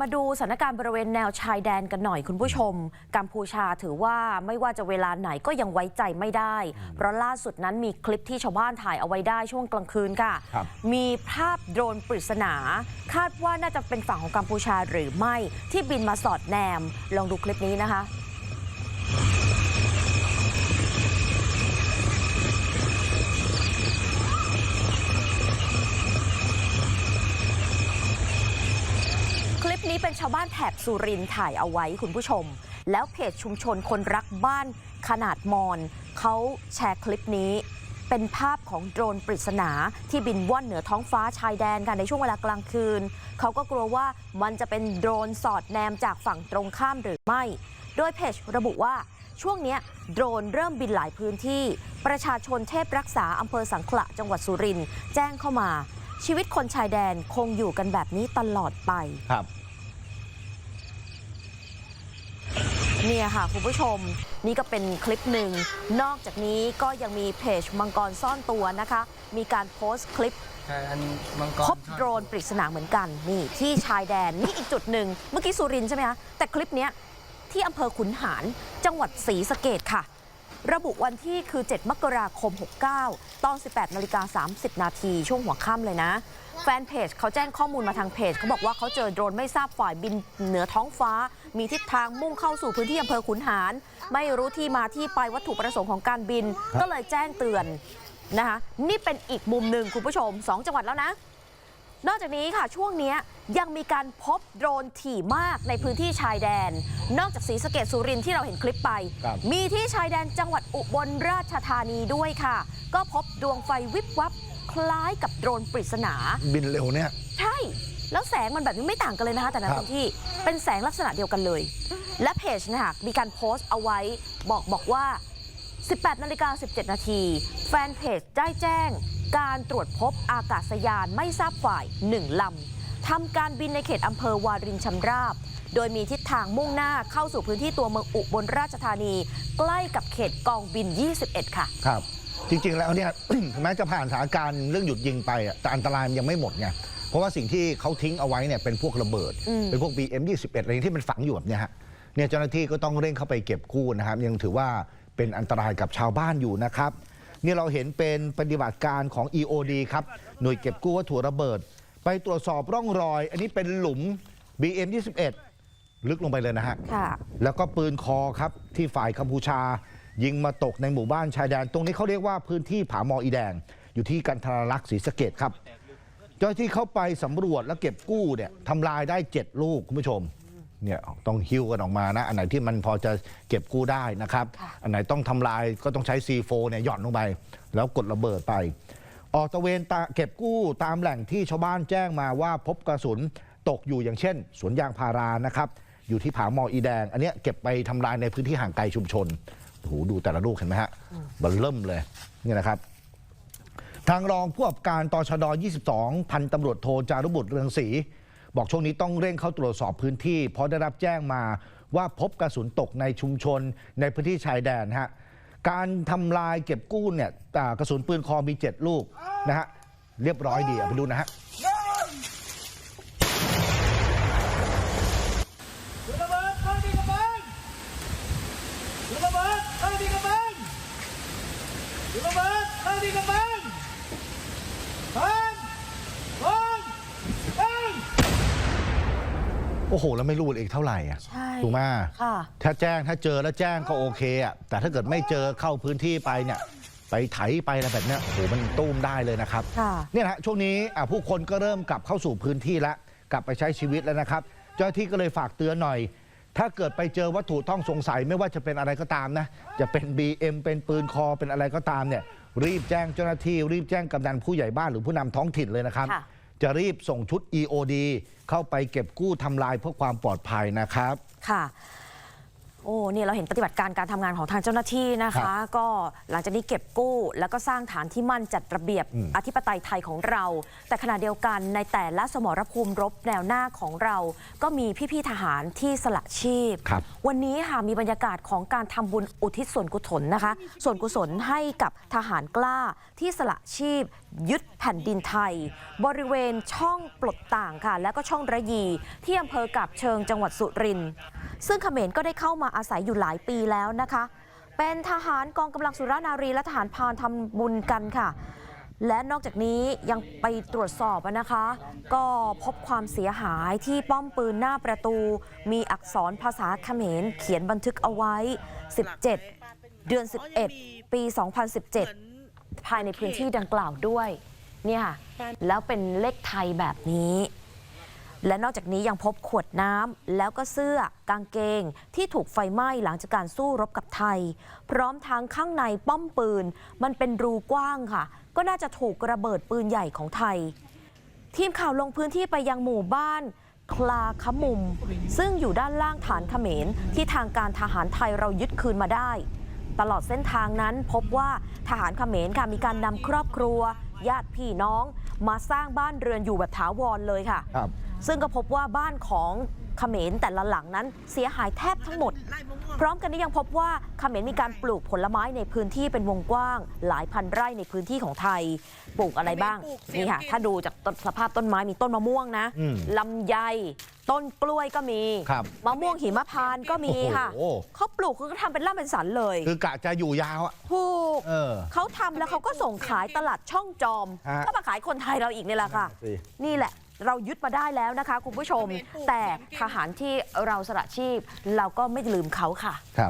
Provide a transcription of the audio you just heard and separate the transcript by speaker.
Speaker 1: มาดูสถานการณ์บริเวณแนวชายแดนกันหน่อยคุณผู้ชม กัมพูชาถือว่าไม่ว่าจะเวลาไหนก็ยังไว้ใจไม่ได้ เพราะล่าสุดนั้นมีคลิปที่ชาวบ้านถ่ายเอาไว้ได้ช่วงกลางคืนค่ะ
Speaker 2: ครับ
Speaker 1: มีภาพโดรนปริศนา คาดว่าน่าจะเป็นฝั่งของกัมพูชาหรือไม่ที่บินมาสอดแนม ลองดูคลิปนี้นะคะ นี้เป็นชาวบ้านแถบสุรินทร์ถ่ายเอาไว้คุณผู้ชม แล้วเพจชุมชนคนรักบ้านขนาดมอนเขาแชร์คลิปนี้ เป็นภาพของโดรนปริศนาที่บินว่อนเหนือท้องฟ้าชายแดนกันในช่วงเวลากลางคืน เขาก็กลัวว่ามันจะเป็นโดรนสอดแนมจากฝั่งตรงข้ามหรือไม่ โดยเพจระบุว่าช่วงนี้โดรนเริ่มบินหลายพื้นที่ ประชาชนเทพรักษาอำเภอสังขละจังหวัดสุรินทร์แจ้งเข้ามา ชีวิตคนชายแดนคงอยู่กันแบบนี้ตลอดไป
Speaker 2: ครับ
Speaker 1: เนี่ยค่ะคุณผู้ชมนี่ก็เป็นคลิปหนึ่ง นอกจากนี้ก็ยังมีเพจมังกรซ่อนตัวนะคะ มีการโพสต์คลิป
Speaker 3: ใช่อันมังกร
Speaker 1: พบโดรนปริศนาเหมือนกันนี่ที่ชายแดนนี่อีกจุดหนึ่งเมื่อกี้สุรินทร์ใช่ไหมคะแต่คลิปเนี้ยที่อำเภอขุนหารจังหวัดศรีสะเกดค่ะ ระบุวันที่คือ 7 มกราคม 69 ตอน 18นาฬิกา30 นาทีช่วงหัวค่ำเลยนะ แฟนเพจเขาแจ้งข้อมูลมาทางเพจเขาบอกว่าเขาเจอโดรนไม่ทราบฝ่ายบินเหนือท้องฟ้า มีทิศทางมุ่งเข้าสู่พื้นที่อำเภอขุนหาร ไม่รู้ที่มาที่ไปวัตถุประสงค์ของการบิน ก็เลยแจ้งเตือนนะคะ นี่เป็นอีกมุมหนึ่งคุณผู้ชม 2 จังหวัดแล้วนะ นอกจากนี้ค่ะช่วงเนี้ยยังมีการพบโดรนถี่มากในพื้นที่ชายแดน นอกจากศรีสะเกดสุรินทร์ที่เราเห็นคลิปไป
Speaker 2: ครับ
Speaker 1: มีที่ชายแดนจังหวัดอุบลราชธานีด้วยค่ะ ก็พบดวงไฟวิบวับคล้ายกับโดรนปริศนา
Speaker 2: บินเร็วเนี่ย
Speaker 1: ใช่ แล้วแสงมันแบบนี้ไม่ต่างกันเลยนะคะ แต่ละ
Speaker 2: ครับ
Speaker 1: พื้นที่เป็นแสงลักษณะเดียวกันเลย และเพจนะคะมีการโพสต์เอาไว้บอกบอกว่า 18นาฬิกา17 นาทีแฟนเพจได้แจ้ง การตรวจพบอากาศยานไม่ทราบฝ่าย 1 ลำทำการบินในเขตอำเภอวารินชำราบ โดยมีทิศทางมุ่งหน้าเข้าสู่พื้นที่ตัวเมืองอุบลราชธานี ใกล้กับเขตกองบิน 21 ค่ะ
Speaker 2: ครับ จริงๆแล้วเนี่ยถึงแม้จะผ่านสถานการณ์เรื่องหยุดยิงไปอะแต่อันตรายมันยังไม่หมดไงเพราะว่าสิ่งที่เขาทิ้งเอาไว้เนี่ยเป็นพวกระเบิด
Speaker 1: อืม
Speaker 2: เป็นพวก BM 21อะไรที่มันฝังอยู่แบบเนี้ยฮะเนี่ยเจ้าหน้าที่ก็ต้องเร่งเข้าไปเก็บกู้นะครับ ยังถือว่าเป็นอันตรายกับชาวบ้านอยู่นะครับ นี่เราเห็นเป็นปฏิบัติการของ EOD ครับ หน่วยเก็บกู้วัตถุระเบิด ไปตรวจสอบร่องรอย อันนี้เป็นหลุม BM 21ลึกลงไปเลยนะฮะ
Speaker 1: ค่ะ
Speaker 2: แล้วก็ปืนคอครับที่ฝ่ายกัมพูชา ยิงมาตกในหมู่บ้านชายแดน ตรงนี้เขาเรียกว่าพื้นที่ผาหมออีแดง อยู่ที่กันทรลักษณ์ศรีสะเกดครับ เจ้าหน้าที่เข้าไปสำรวจแล้วเก็บกู้เนี่ยทำลายได้ 7 ลูกคุณผู้ชม เนี่ยต้องฮิ้วกันออกมานะ อันไหนที่มันพอจะเก็บกู้ได้นะครับ
Speaker 1: ค่ะ
Speaker 2: อันไหนต้องทำลายก็ต้องใช้ C4 เนี่ยหย่อนลงไป แล้วกดระเบิดไป ออกตระเวนตาเก็บกู้ตามแหล่งที่ชาวบ้านแจ้งมาว่าพบกระสุนตกอยู่อย่างเช่น สวนยางพารานะครับ อยู่ที่ผาหมออีแดง อันเนี้ยเก็บไปทำลายในพื้นที่ห่างไกลชุมชนโอ้โหดูแต่ละลูกเห็นไหมฮะบันเริ่มเลยนี่นะครับ ทางรองผู้กำกับการตชด 22 พันตำรวจโทจารุบุตรเรืองศรี บอกช่วงนี้ต้องเร่งเข้าตรวจสอบพื้นที่ เพราะได้รับแจ้งมาว่าพบกระสุนตกในชุมชนในพื้นที่ชายแดนฮะการทำลายเก็บกู้เนี่ยกระสุนปืนคอมี 7 ลูกนะฮะเรียบร้อยดีเอาไปดูนะฮะ
Speaker 4: ระเบิดเข้าที่กระบังระเบิดเข้าที่กระบังระเบิดเข้าที่กระบังพร้อมพร้อมเอ้ง
Speaker 2: โอ้โห แล้วไม่รู้อีกเท่าไหร่อะ
Speaker 1: ใช่
Speaker 2: ถูกไหม
Speaker 1: ค่ะ
Speaker 2: ถ้าแจ้งถ้าเจอแล้วแจ้งก็โอเคอะแต่ถ้าเกิดไม่เจอเข้าพื้นที่ไปเนี่ยไปไถไปอะไรแบบเนี้ยโอ้โหมันตุ้มได้เลยนะครับ
Speaker 1: ค่ะ
Speaker 2: เนี่ยนะฮะช่วงนี้อะผู้คนก็เริ่มกลับเข้าสู่พื้นที่แล้วกลับไปใช้ชีวิตแล้วนะครับ เจ้าหน้าที่ก็เลยฝากเตือนหน่อย ถ้าเกิดไปเจอวัตถุต้องสงสัยไม่ว่าจะเป็นอะไรก็ตามนะ จะเป็น BM เป็นปืนคอเป็นอะไรก็ตามเนี่ยรีบแจ้งเจ้าหน้าที่รีบแจ้งกำนันผู้ใหญ่บ้านหรือผู้นำท้องถิ่นเลยนะครับ
Speaker 1: ค่ะ
Speaker 2: จะรีบส่งชุด EOD เข้าไปเก็บกู้ทำลายเพื่อความปลอดภัยนะครับ
Speaker 1: ค่ะ โอ้เนี่ยเราเห็นปฏิบัติการการทำงานของทางเจ้าหน้าที่นะ
Speaker 2: ครั
Speaker 1: คะ
Speaker 2: บ
Speaker 1: ก็หลังจากนี้เก็บกู้ แล้วก็สร้างฐานที่มั่นจัดระเบียบ
Speaker 2: อืม
Speaker 1: อธิปไตยไทยของเรา แต่ขณะเดียวกันในแต่ละสมรภูมิรบแนวหน้าของเรา ก็มีพี่ๆทหารที่สละชีพ
Speaker 2: ครับ
Speaker 1: วันนี้ค่ะมีบรรยากาศของการทำบุญอุทิศส่วนกุศลนะคะ ส่วนกุศลให้กับทหารกล้าที่สละชีพ ยึดแผ่นดินไทย บริเวณช่องปลดต่างค่ะ และก็ช่องระยี ที่อำเภอกับเชิงจังหวัดสุรินทร์ซึ่งเขมรก็ได้เข้ามาอาศัยอยู่หลายปีแล้วนะคะ เป็นทหารกองกำลังสุรนารีและทหารพานทำบุญกันค่ะ และนอกจากนี้ยังไปตรวจสอบนะคะ ก็พบความเสียหายที่ป้อมปืนหน้าประตู มีอักษรภาษาเขมรเขียนบันทึกเอาไว้ 17 เดือน 11 ปี 2017 ภายในพื้นที่ดังกล่าวด้วยเนี่ยค่ะแล้วเป็นเลขไทยแบบนี้ และนอกจากนี้ยังพบขวดน้ำแล้วก็เสื้อกางเกงที่ถูกไฟไหม้หลังจากการสู้รบกับไทย พร้อมทั้งข้างในป้อมปืน มันเป็นรูกว้างค่ะ ก็น่าจะถูกระเบิดปืนใหญ่ของไทย ทีมข่าวลงพื้นที่ไปยังหมู่บ้านคลาขมุม ซึ่งอยู่ด้านล่างฐานเขมรที่ทางการทหารไทยเรายึดคืนมาได้ ตลอดเส้นทางนั้นพบว่าทหารเขมรค่ะมีการนำครอบครัว ญาติพี่น้อง มาสร้างบ้านเรือนอยู่แบบถาวรเลยค่ะ
Speaker 2: ครับ
Speaker 1: ซึ่งก็พบว่าบ้านของ เขมรแต่ละหลังนั้นเสียหายแทบทั้งหมด พร้อมกันนี้ยังพบว่าเขมรมีการปลูกผลไม้ในพื้นที่เป็นวงกว้าง หลายพันไร่ในพื้นที่ของไทย ปลูกอะไรบ้าง
Speaker 3: ปลูกเสียง
Speaker 1: นี่ค่ะ
Speaker 3: กิน
Speaker 1: ถ้าดูจากต้นสภาพต้นไม้มีต้นมะม่วงนะ
Speaker 2: อืม
Speaker 1: ลำไยต้นกล้วยก็มี
Speaker 2: ครับ
Speaker 1: มะม่วงหิมพานต์ก็มีค่ะ
Speaker 2: โอ้โห
Speaker 1: เขาปลูกคือเขาทำเป็นร่ำเป็นสันเลย
Speaker 2: คือกะจะอยู่ยาวอะ
Speaker 1: ถูก
Speaker 2: เออ
Speaker 1: เขาทำแล้วเขาก็ส่งขายตลาดช่องจอม
Speaker 2: ฮะ
Speaker 1: ก็มาขายคนไทยเราอีกนี่แหละค่ะ
Speaker 2: สิ
Speaker 1: นี่แหละ เรายึดมาได้แล้วนะคะ คุณผู้ชม แต่ทหารที่เราสละชีพ เราก็ไม่ลืมเขาค่ะ
Speaker 2: ครับ